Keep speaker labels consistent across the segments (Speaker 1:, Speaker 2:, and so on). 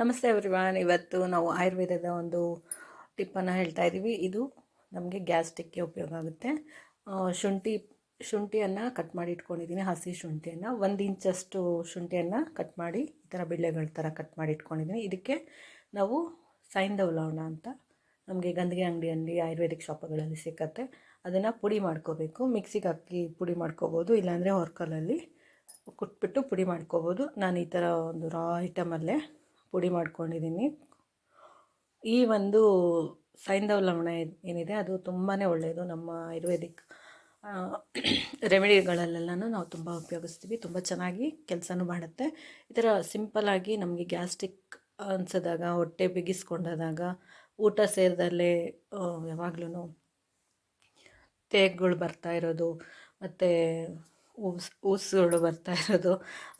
Speaker 1: ನಮಸ್ತೆ ಎವ್ರಿವಾನ್ ಇವತ್ತು ನಾವು ಆಯುರ್ವೇದದ ಒಂದು ಟಿಪ್ಪನ್ನು ಹೇಳ್ತಾ ಇದ್ದೀವಿ ಇದು ನಮಗೆ ಗ್ಯಾಸ್ಟಿಕ್ಗೆ ಉಪಯೋಗ ಆಗುತ್ತೆ. ಶುಂಠಿ, ಶುಂಠಿಯನ್ನು ಕಟ್ ಮಾಡಿ ಇಟ್ಕೊಂಡಿದ್ದೀನಿ ಹಸಿ ಶುಂಠಿಯನ್ನು. ಒಂದು ಇಂಚಷ್ಟು ಶುಂಠಿಯನ್ನು ಕಟ್ ಮಾಡಿ ಈ ಥರ ಬಿಳ್ಳೆಗಳ ಥರ ಕಟ್ ಮಾಡಿ ಇಟ್ಕೊಂಡಿದ್ದೀನಿ ಇದಕ್ಕೆ ನಾವು ಸೈಂಧವ ಲವಣ ಅಂತ ನಮಗೆ ಗಂದಿಗೆ ಅಂಗಡಿಯಲ್ಲಿ, ಆಯುರ್ವೇದಿಕ್ ಶಾಪ್ಗಳಲ್ಲಿ ಸಿಕ್ಕತ್ತೆ. ಅದನ್ನು ಪುಡಿ ಮಾಡ್ಕೋಬೇಕು. ಮಿಕ್ಸಿಗೆ ಹಾಕಿ ಪುಡಿ ಮಾಡ್ಕೋಬೋದು. ಇಲ್ಲಾಂದರೆ ಹೊರ್ಕಲಲ್ಲಿ ಕುಟ್ಬಿಟ್ಟು ಪುಡಿ ಮಾಡ್ಕೋಬೋದು. ನಾನು ಈ ಥರ ಒಂದು ರಾ ಐಟಮಲ್ಲೇ ಪುಡಿ ಮಾಡ್ಕೊಂಡಿದ್ದೀನಿ. ಈ ಒಂದು ಸೈಂಧವ ಲವಣ ಏನಿದೆ, ಅದು ತುಂಬಾ ಒಳ್ಳೆಯದು ನಮ್ಮ ಆಯುರ್ವೇದಿಕ್ ರೆಮಿಡಿಗಳಲ್ಲೆಲ್ಲನೂ ನಾವು ತುಂಬ ಉಪಯೋಗಿಸ್ತೀವಿ. ತುಂಬ ಚೆನ್ನಾಗಿ ಕೆಲಸನೂ ಮಾಡುತ್ತೆ. ಈ ಥರ ಸಿಂಪಲ್ಲಾಗಿ ನಮಗೆ ಗ್ಯಾಸ್ಟ್ರಿಕ್ ಅನ್ಸಿದಾಗ, ಹೊಟ್ಟೆ ಬಿಗಿಸ್ಕೊಂಡಾದಾಗ, ಊಟ ಸೇರಿದಲ್ಲೇ ಯಾವಾಗ್ಲೂ ತೇಗ್ಗಳು ಬರ್ತಾ ಇರೋದು, ಮತ್ತು ಊಸ್ ಉಸುಗಳು ಬರ್ತಾ ಇರೋದು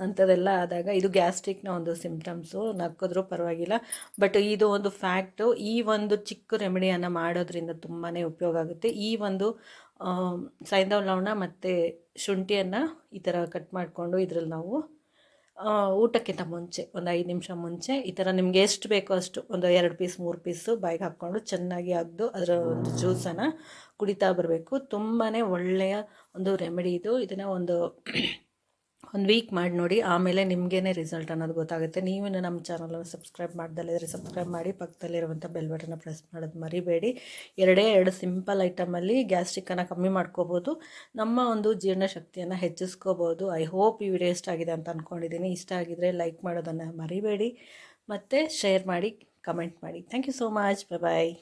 Speaker 1: ಅಂಥದ್ದೆಲ್ಲ ಆದಾಗ ಇದು ಗ್ಯಾಸ್ಟ್ರಿಕ್ನ ಒಂದು ಸಿಂಪ್ಟಮ್ಸು, ನಕ್ಕಿದ್ರೂ ಪರವಾಗಿಲ್ಲ. ಬಟ್ ಇದು ಒಂದು ಫ್ಯಾಕ್ಟು, ಈ ಒಂದು ಚಿಕ್ಕ ರೆಮಿಡಿಯನ್ನು ಮಾಡೋದ್ರಿಂದ ತುಂಬಾ ಉಪಯೋಗ ಆಗುತ್ತೆ. ಈ ಒಂದು ಸೈಂಧವ ಲವಣ ಮತ್ತು ಶುಂಠಿಯನ್ನು ಈ ಥರ ಕಟ್ ಮಾಡಿಕೊಂಡು ಇದರಲ್ಲಿ ನಾವು ಊಟಕ್ಕಿಂತ ಮುಂಚೆ, ಒಂದು ಐದು ನಿಮಿಷ ಮುಂಚೆ ಈ ಥರ ನಿಮಗೆ ಎಷ್ಟು ಬೇಕೋ ಅಷ್ಟು ಒಂದು ಎರಡು ಪೀಸ್ ಮೂರು ಪೀಸು ಬಾಯಿಗೆ ಹಾಕ್ಕೊಂಡು ಚೆನ್ನಾಗಿ ಅಗ್ದು ಅದರ ಒಂದು ಜ್ಯೂಸನ್ನು ಕುಡಿತಾ ಬರಬೇಕು. ತುಂಬಾ ಒಳ್ಳೆಯ ಒಂದು ರೆಮಿಡಿ ಇದು. ಇದನ್ನು ಒಂದು ಒಂದು ವೀಕ್ ಮಾಡಿ ನೋಡಿ, ಆಮೇಲೆ ನಿಮಗೇನೆ ರಿಸಲ್ಟ್ ಅನ್ನೋದು ಗೊತ್ತಾಗುತ್ತೆ. ನೀವು ನಮ್ಮ ಚಾನಲನ್ನು ಸಬ್ಸ್ಕ್ರೈಬ್ ಮಾಡ್ದಲ್ಲಿದ್ರೆ ಸಬ್ಸ್ಕ್ರೈಬ್ ಮಾಡಿ ಪಕ್ಕದಲ್ಲಿರುವಂಥ ಬೆಲ್ ಬಟನ್ನ ಪ್ರೆಸ್ ಮಾಡೋದು ಮರಿಬೇಡಿ. ಎರಡೇ ಎರಡು ಸಿಂಪಲ್ ಐಟಮಲ್ಲಿ ಗ್ಯಾಸ್ಟ್ರಿಕ್ಕನ್ನು ಕಮ್ಮಿ ಮಾಡ್ಕೋಬೋದು. ನಮ್ಮ ಒಂದು ಜೀರ್ಣಶಕ್ತಿಯನ್ನು ಹೆಚ್ಚಿಸ್ಕೋಬೋದು. ಐ ಹೋಪ್ ಈ ವಿಡಿಯೋ ಇಷ್ಟ ಆಗಿದೆ ಅಂತ ಅಂದ್ಕೊಂಡಿದ್ದೀನಿ ಇಷ್ಟ ಆಗಿದರೆ ಲೈಕ್ ಮಾಡೋದನ್ನು ಮರಿಬೇಡಿ. ಮತ್ತು ಶೇರ್ ಮಾಡಿ ಕಮೆಂಟ್ ಮಾಡಿ. Thank you so much bye